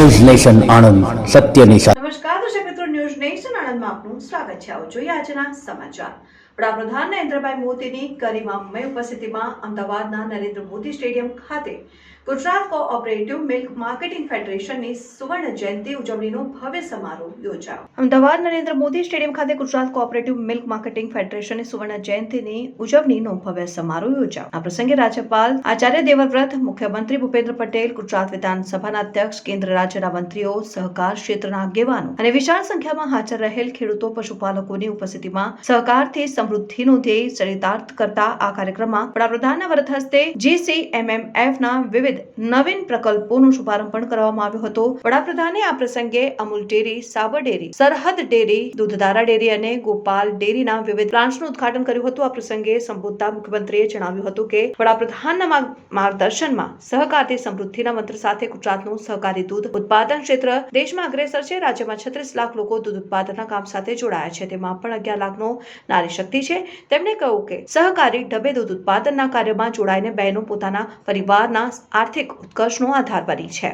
News nation Anand, સત્યની સાથે. નમસ્કાર, દર્શક મિત્રો ન્યૂઝ નેશન આણંદમાં આપનું સ્વાગત છે. આવો જોઈએ આજના સમાચાર. વડાપ્રધાન નરેન્દ્રભાઈ મોદીની ગરિમામય ઉપસ્થિતિમાં અમદાવાદના નરેન્દ્ર મોદી સ્ટેડિયમ ખાતે ગુજરાત કોઓપરેટિવ મિલ્ક માર્કેટિંગ ફેડરેશનની સુવર્ણ જયંતિ ઉજવણીનો ભવ્ય સમારોહ યોજાયો. અમદાવાદ નરેન્દ્ર મોદી સ્ટેડિયમ ખાતે ગુજરાત કોઓપરેટિવ મિલ્ક માર્કેટિંગ ફેડરેશનની સુવર્ણ જયંતિની ઉજવણીનો ભવ્ય સમારોહ યોજાયો. આ પ્રસંગે રાજ્યપાલ આચાર્ય દેવવ્રત, મુખ્યમંત્રી ભૂપેન્દ્ર પટેલ, ગુજરાત વિધાનસભાના અધ્યક્ષ, કેન્દ્ર રાજ્યના મંત્રીઓ, સહકાર ક્ષેત્રના આગેવાનો અને વિશાળ સંખ્યામાં હાજર રહેલ ખેડૂતો, પશુપાલકોની ઉપસ્થિતિમાં સહકારથી સમૃદ્ધિનો ધ્યેય ચરિતાર્થ કરતા આ કાર્યક્રમમાં વડાપ્રધાનના વરદ હસ્તે જીસીએમએમએફના વિવિધ નવીન પ્રકલ્પોનો શુભારંભ પણ કરવામાં આવ્યો હતો. વડાપ્રધાને આ પ્રસંગે Amul dairy, Sabar dairy, Sarhad dairy, Dudhdhara dairy અને ગોપાલ ડેરીના વિવિધ બ્રાન્ચનું ઉદઘાટન કર્યું હતું. આ પ્રસંગે સંબોધતા મુખ્યમંત્રીએ જણાવ્યું હતું કે વડાપ્રધાનના માર્ગ- માર્ગદર્શનમાં સહકારથી સમૃદ્ધિના મંત્ર સાથે ગુજરાતનું સહકારી દૂધ ઉત્પાદન ક્ષેત્ર દેશમાં અગ્રેસર છે. રાજ્યમાં છત્રીસ લાખ લોકો દૂધ ઉત્પાદનના કામ સાથે જોડાયા છે. તેમાં પણ અગિયાર લાખનો નારી શક્તિ છે. તેમણે કહ્યું કે સહકારી ઢબે દૂધ ઉત્પાદનના કાર્યમાં જોડાઈને બહેનો પોતાના પરિવારના આર્થિક ઉત્કર્ષનો આધાર બની છે.